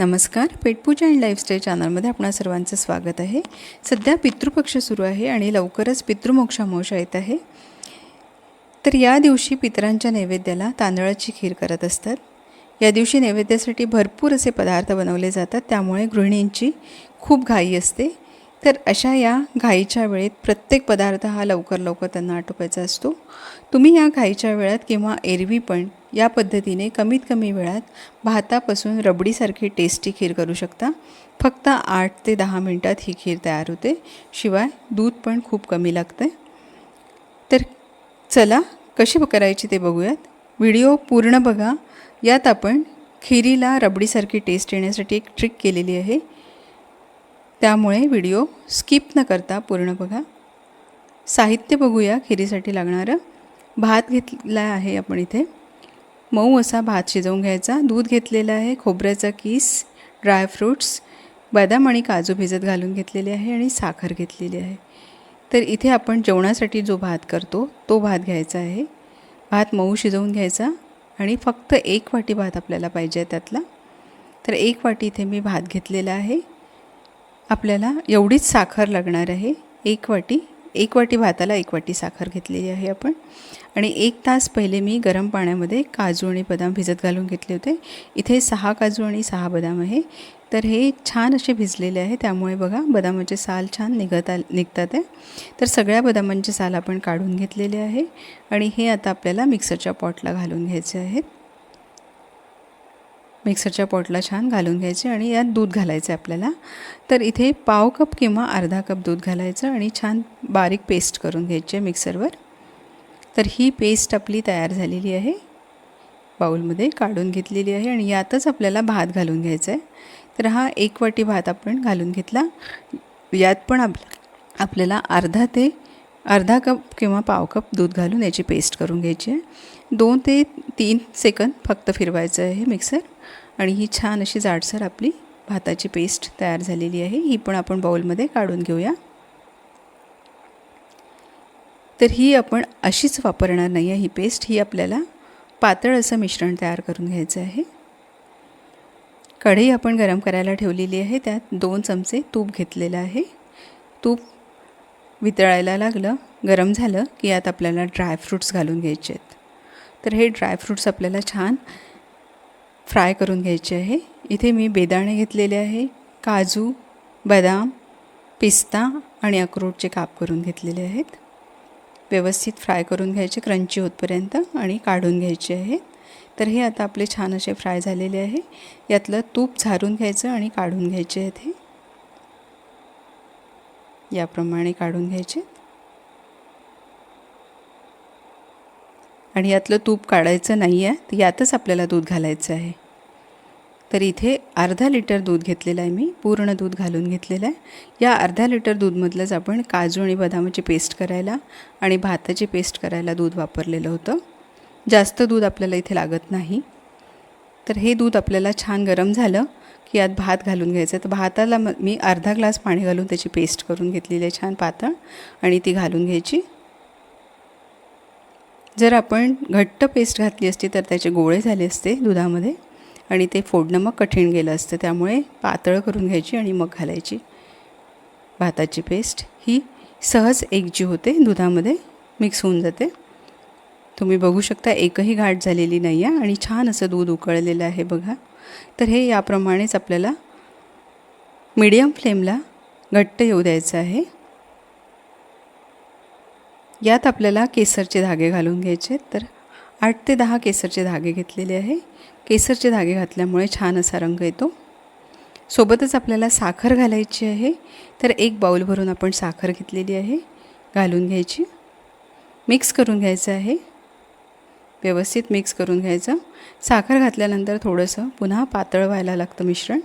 नमस्कार. पेटपूजा and lifestyle चॅनलमध्ये आपणा सर्वांचं स्वागत आहे. सध्या पितृपक्ष सुरू आहे आणि लवकरच पितृमोक्षामोक्षा येत आहे. तर या दिवशी पितरांच्या नैवेद्याला तांदळाची खीर करत असतात. या दिवशी नैवेद्यासाठी भरपूर असे पदार्थ बनवले जातात. त्यामुळे गृहिणींची खूप घाई असते. तर अशा या घाईच्या वेळेत प्रत्येक पदार्थ हा लवकर लवकर त्यांना आटोपायचा असतो. तुम्ही या घाईच्या वेळात किंवा एरवी पण या पद्धतीने कमीत कमी वेळात भातापासून रबडीसारखी टेस्टी खीर करू शकता. फक्त आठ ते दहा मिनटात ही खीर तयार होते. शिवाय दूध पण खूप कमी लागतं. तर चला कशी करायची ते बघूयात. व्हिडिओ पूर्ण बघा. यात आपण खिरीला रबडीसारखी टेस्ट येण्यासाठी एक ट्रिक केलेली आहे. त्यामुळे व्हिडिओ स्किप न करता पूर्ण बघा. साहित्य बघूया खिरीसाठी लागणारं. भात घेतला आहे आपण इथे. मऊ असा भात शिजवून घ्यायचा. दूध घेतलेलं आहे खोबऱ्याचा किस ड्रायफ्रूट्स बदाम आणि काजू भिजत घालून घेतलेले आहे आणि साखर घेतलेली आहे. तर इथे आपण जेवणासाठी जो भात करतो तो भात घ्यायचा आहे. भात मऊ शिजवून घ्यायचा आणि फक्त एक वाटी भात आपल्याला पाहिजे आहे त्यातला. तर एक वाटी इथे मी भात घेतलेला आहे. आपल्याला एवढीच साखर लागणार आहे. एक वाटी एक वाटी भाताला एक वाटी साखर घेतलेली आहे आपण. आणि एक तास पहिले मी गरम पाण्यामध्ये काजू आणि बदाम भिजत घालून घेतले होते. इथे सहा काजू आणि सहा बदाम आहे. तर हे छान असे भिजलेले आहे. त्यामुळे बघा बदामाचे साल छान निघत आ निघतात आहे. तर सगळ्या बदामांचे साल आपण काढून घेतलेले आहे. आणि हे आता आपल्याला मिक्सरच्या पॉटला घालून घ्यायचे आहेत. मिक्सरच्या पॉटला छान घालून घ्यायचे आणि यात दूध घालायचं आहे आपल्याला. तर इथे पाव कप किंवा अर्धा कप दूध घालायचं आणि छान बारीक पेस्ट करून घ्यायची आहे मिक्सरवर. तर ही पेस्ट आपली तयार झालेली आहे. बाऊलमध्ये काढून घेतलेली आहे आणि यातच आपल्याला भात घालून घ्यायचा आहे. तर हा एक वाटी भात आपण घालून घेतला. यात पण आप आपल्याला अर्धा ते अर्धा कप किंवा पाव कप दूध घालून याची पेस्ट करून घ्यायची आहे. दोन ते तीन सेकंद फक्त फिरवायचं आहे मिक्सर. आणि ही छान अशी जाडसर आपली भाताची पेस्ट तयार झालेली आहे. ही पण आपण बाउलमध्ये काढून घेऊया. तर ही आपण अशीच वापरणार नाही आहे ही पेस्ट. ही आपल्याला पातळ असं मिश्रण तयार करून घ्यायचं आहे. कढई आपण गरम करायला ठेवलेली आहे. त्यात दोन चमचे तूप घेतलेलं आहे. तूप वितळायला लागलं गरम झालं की यात आपल्याला ड्रायफ्रूट्स घालून घ्यायचे आहेत. तर हे ड्रायफ्रूट्स आपल्याला छान फ्राय करून घ्यायचे आहे. इथे मी बेदाणे घेतलेले आहे काजू बदाम पिस्ता आणि अक्रोटचे काप करून घेतलेले आहेत. व्यवस्थित फ्राय करून घ्यायचे क्रंची होतपर्यंत आणि काढून घ्यायचे आहे. तर हे आता आपले छान असे फ्राय झालेले आहे. यातलं तूप झारून घ्यायचं आणि काढून घ्यायचे आहेत हे याप्रमाणे काढून घ्यायचे. आणि यातलं तूप काढायचं नाही आहे तर यातच आपल्याला दूध घालायचं आहे. तर इथे अर्धा लिटर दूध घेतलेलं आहे मी पूर्ण दूध घालून घेतलेलं आहे. या अर्ध्या लिटर दूधमधलंच आपण काजू आणि बदामाची पेस्ट करायला आणि भाताची पेस्ट करायला दूध वापरलेलं होतं. जास्त दूध आपल्याला इथे लागत नाही. तर हे दूध आपल्याला छान गरम झालं की यात भात घालून घ्यायचं तर भाताला मग मी अर्धा ग्लास पाणी घालून त्याची पेस्ट करून घेतलेली आहे छान पातळ आणि ती घालून घ्यायची. जर आपण घट्ट पेस्ट घातली असती तर त्याचे गोळे झाले असते दुधामध्ये आणि ते फोडणं मग कठीण गेलं असतं. त्यामुळे पातळ करून घ्यायची आणि मग घालायची. भाताची पेस्ट ही सहज एकजीव होते. दुधामध्ये मिक्स होऊन जाते. तुम्ही बघू शकता एकही घाट झालेली नाही आहे आणि छान असं दूध उकळलेलं आहे बघा. तर हे याप्रमाणेच आपल्याला मीडियम फ्लेमला घट्ट येऊ द्यायचं आहे. यात आपल्याला केसरचे धागे घालून घ्यायचे तर आठ ते दहा केसरचे धागे घेतलेले आहे. केसरचे धागे घातल्यामुळे छान असा रंग येतो. सोबतच आपल्याला साखर घालायची आहे. तर एक बाऊल भरून आपण साखर घेतलेली आहे. घालून घ्यायची. मिक्स करून घ्यायचं आहे. व्यवस्थित मिक्स करून घ्यायचं. साखर घातल्यानंतर थोडंसं पुन्हा पातळ व्हायला लागतं मिश्रण.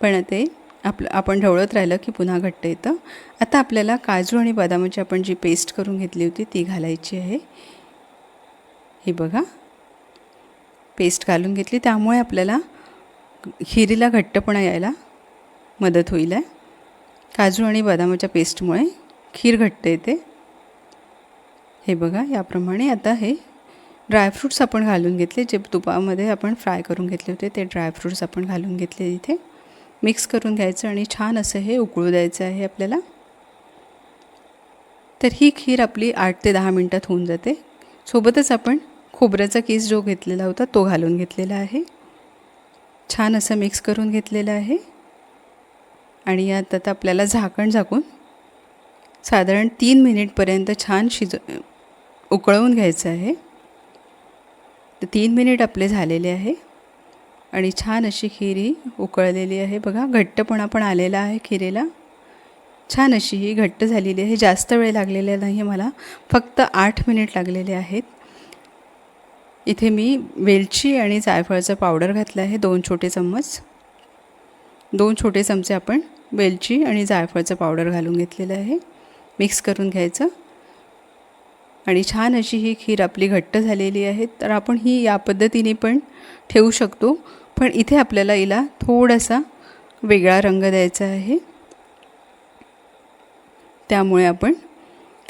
पण ते आपलं आपण ढवळत राहिलं की पुन्हा घट्ट येतं. आता आपल्याला काजू आणि बदामाची आपण जी पेस्ट करून घेतली होती ती घालायची आहे. ही बघा. पेस्ट घालून घेतली. त्यामुळे आपल्याला खिरीला घट्टपणा यायला मदत होईल आहे. काजू आणि बदामाच्या पेस्टमुळे खीर घट्ट येते. हे बघा याप्रमाणे आता हे ड्रायफ्रूट्स आपण घालून घेतले जे तुपामध्ये आपण फ्राय करून घेतले होते ते ड्रायफ्रूट्स आपण घालून घेतले इथे. मिक्स करून घ्यायचं आणि छान असं हे उकळू द्यायचं आहे आपल्याला. तर ही खीर आपली आठ ते दहा मिनटात होऊन जाते. सोबतच आपण खोबऱ्याचा केस जो घेतलेला होता तो घालून घेतलेला आहे. छान असं मिक्स करून घेतलेलं आहे. आणि यात आता आपल्याला झाकण झाकून साधारण तीन मिनिटपर्यंत छान शिज उकळवून घ्यायचं आहे. तर तीन मिनिट आपले झालेले आहे. आणि छान अशी खीर ही उकळलेली आहे. बघा घट्टपणा पण आलेला आहे खिरेला. छान अशी ही घट्ट झालेली आहे. जास्त वेळ लागलेला नाही मला. फक्त आठ मिनिट लागलेले आहेत. इथे मी वेलची आणि जायफळचं पावडर घातलं आहे. दोन छोटे चम्मच. दोन छोटे चमचे आपण वेलची आणि जायफळचं पावडर घालून घेतलेलं आहे. मिक्स करून घ्यायचं. आणि छान अशी ही खीर आपली घट्ट झालेली आहे तर आपण ही या पद्धतीने पण ठेवू शकतो. पण इथे आपल्याला हिला थोडासा वेगळा रंग द्यायचा आहे. त्यामुळे आपण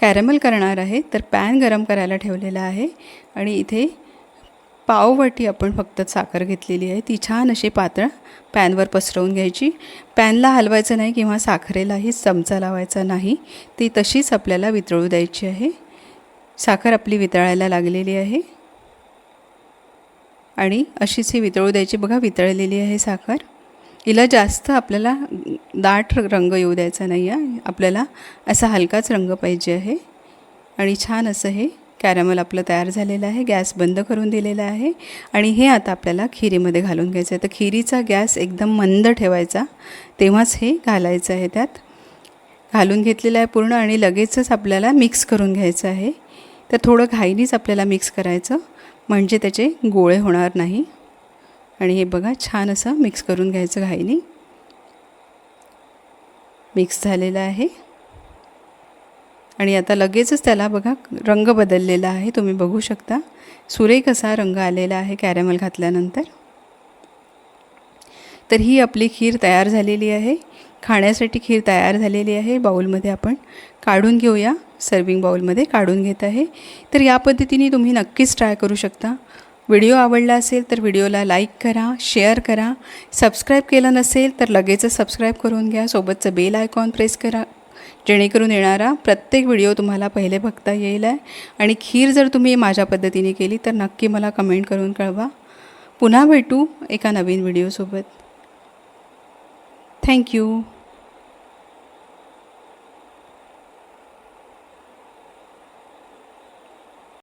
कॅरमल करणार आहे तर पॅन गरम करायला ठेवलेला आहे. आणि इथे पाववाटी आपण फक्त साखर घेतलेली आहे. ती छान अशी पातळ पॅनवर पसरवून घ्यायची. पॅनला हलवायचं नाही किंवा साखरेलाही चमचा लावायचा नाही. ती तशीच आपल्याला वितळू द्यायची आहे. साखर आपली वितळायला लागलेली आहे. आणि अशीच ही वितळू द्यायची. बघा वितळलेली आहे साखर. हिला जास्त आपल्याला दाट रंग येऊ द्यायचा नाही आहे. आपल्याला असा हलकाच रंग पाहिजे आहे. आणि छान असं हे कॅरमल आपलं तयार झालेलं आहे. गॅस बंद करून दिलेला आहे. आणि हे आता आपल्याला खिरीमध्ये घालून घ्यायचं आहे. तर खिरीचा गॅस एकदम मंद ठेवायचा. तेव्हाच हे घालायचं आहे त्यात. घालून घेतलेलं आहे पूर्ण आणि लगेचच आपल्याला मिक्स करून घ्यायचं आहे. तर थोडं घाईनीच आपल्याला मिक्स करायचं. म्हणजे त्याचे गोळे होणार नाही. आणि हे बघा छान असं मिक्स करून घ्यायचं घाईनी. मिक्स झालेलं आहे. आणि आता लगेचच त्याला बघा रंग बदललेला आहे. तुम्ही बघू शकता. सुरेख असा रंग आलेला आहे कॅरेमल घातल्यानंतर. तर ही आपली खीर तयार झालेली आहे. खाण्यासाठी खीर तयार झालेली आहे. बाऊलमध्ये आपण काढून घेऊया. सर्विंग बाउलमध्ये काढून घेत आहे. तर या पद्धतीने तुम्ही नक्कीच ट्राय करू शकता. व्हिडिओ आवडला असेल तर व्हिडिओला लाईक करा शेअर करा. सबस्क्राईब केलं नसेल तर लगेचच सबस्क्राईब करून घ्या. सोबतचं बेल आयकॉन प्रेस करा. जेणेकरून येणारा प्रत्येक व्हिडिओ तुम्हाला पहिले बघता येईल आहे. आणि खीर जर तुम्ही माझ्या पद्धतीने केली तर नक्की मला कमेंट करून कळवा. पुन्हा भेटू एका नवीन व्हिडिओसोबत थँक्यू